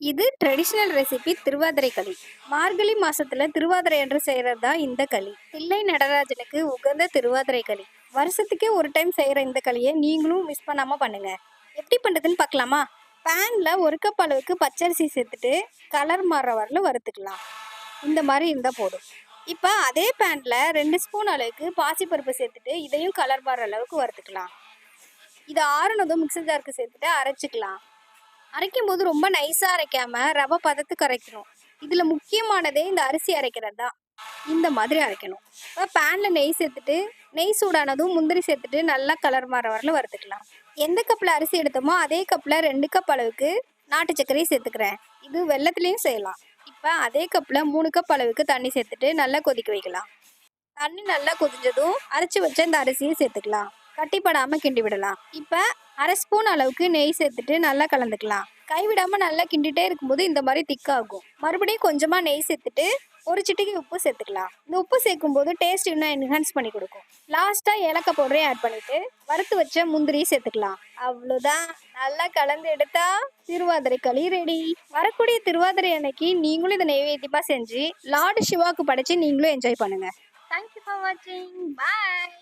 இது traditional recipe Thiruvathirai களி. மார்கழி மாசத்துல திருவாதிரை என்று செய்யறது தான் இந்த களி. தில்லை நடராஜனுக்கு உகந்த திருவாதிரை களி. வருஷத்துக்கே ஒரு டைம் செய்யற இந்த களியை நீங்களும் மிஸ் பண்ணாம பண்ணுங்க. எப்படி பண்ணுறதுன்னு பார்க்கலாமா பேனில் ஒரு கப் அளவுக்கு பச்சரிசி சேர்த்துட்டு கலர் மாறுற வரலும் வறுத்துக்கலாம். இந்த மாதிரி இருந்தால் போதும். இப்போ அதே பேனில் ரெண்டு ஸ்பூன் அளவுக்கு பாசிப்பருப்பு சேர்த்துட்டு இதையும் கலர் மாறுற அளவுக்கு வறுத்துக்கலாம். இதை ஆறுனதும் மிக்சர் ஜாருக்கு சேர்த்துட்டு அரைச்சிக்கலாம். அரைக்கும் போது ரொம்ப நைஸாக அரைக்காம ரவை பதத்துக்கு அரைக்கணும் இதில் முக்கியமானதே இந்த அரிசி அரைக்கிறது தான் இந்த மாதிரி அரைக்கணும். இப்போ பேனில் நெய் சேர்த்துட்டு நெய் சூடானதும் முந்திரி சேர்த்துட்டு நல்லா கலர் மாற வரல வறுத்துக்கலாம். எந்த கப்பில் அரிசி எடுத்தோமோ அதே கப்பில் ரெண்டு கப் அளவுக்கு நாட்டு சர்க்கரையும் சேர்த்துக்கிறேன். இது வெள்ளத்துலேயும் செய்யலாம். இப்போ அதே கப்பில் மூணு கப் அளவுக்கு தண்ணி சேர்த்துட்டு நல்லா கொதிக்க வைக்கலாம். தண்ணி நல்லா கொதிஞ்சதும் அரைச்சி வச்ச இந்த அரிசியை சேர்த்துக்கலாம். கட்டிப்படாமல் கிண்டி விடலாம். இப்போ அரை ஸ்பூன் அளவுக்கு நெய் சேர்த்துட்டு நல்லா கலந்துக்கலாம். கைவிடாமல் நல்லா கிண்டிட்டே இருக்கும்போது இந்த மாதிரி திக்காகும். மறுபடியும் கொஞ்சமாக நெய் சேர்த்துட்டு ஒரு சிட்டிக்கு உப்பு சேர்த்துக்கலாம். இந்த உப்பு சேர்க்கும்போது டேஸ்ட் இன்னும் என்ஹான்ஸ் பண்ணி கொடுக்கும். லாஸ்ட்டாக ஏலக்காய் பவுடரையும் ஆட் பண்ணிட்டு வறுத்து வச்ச முந்திரி சேர்த்துக்கலாம். அவ்வளோதான் நல்லா கலந்து எடுத்தா திருவாதிரை களி ரெடி வரக்கூடிய திருவாதிரை அன்னைக்கு நீங்களும் இதை நைவேத்தியமாக செஞ்சு லார்டு சிவாக்கு படைச்சு நீங்களும் என்ஜாய் பண்ணுங்க. தேங்க்யூ ஃபார் வாட்சிங் பாய்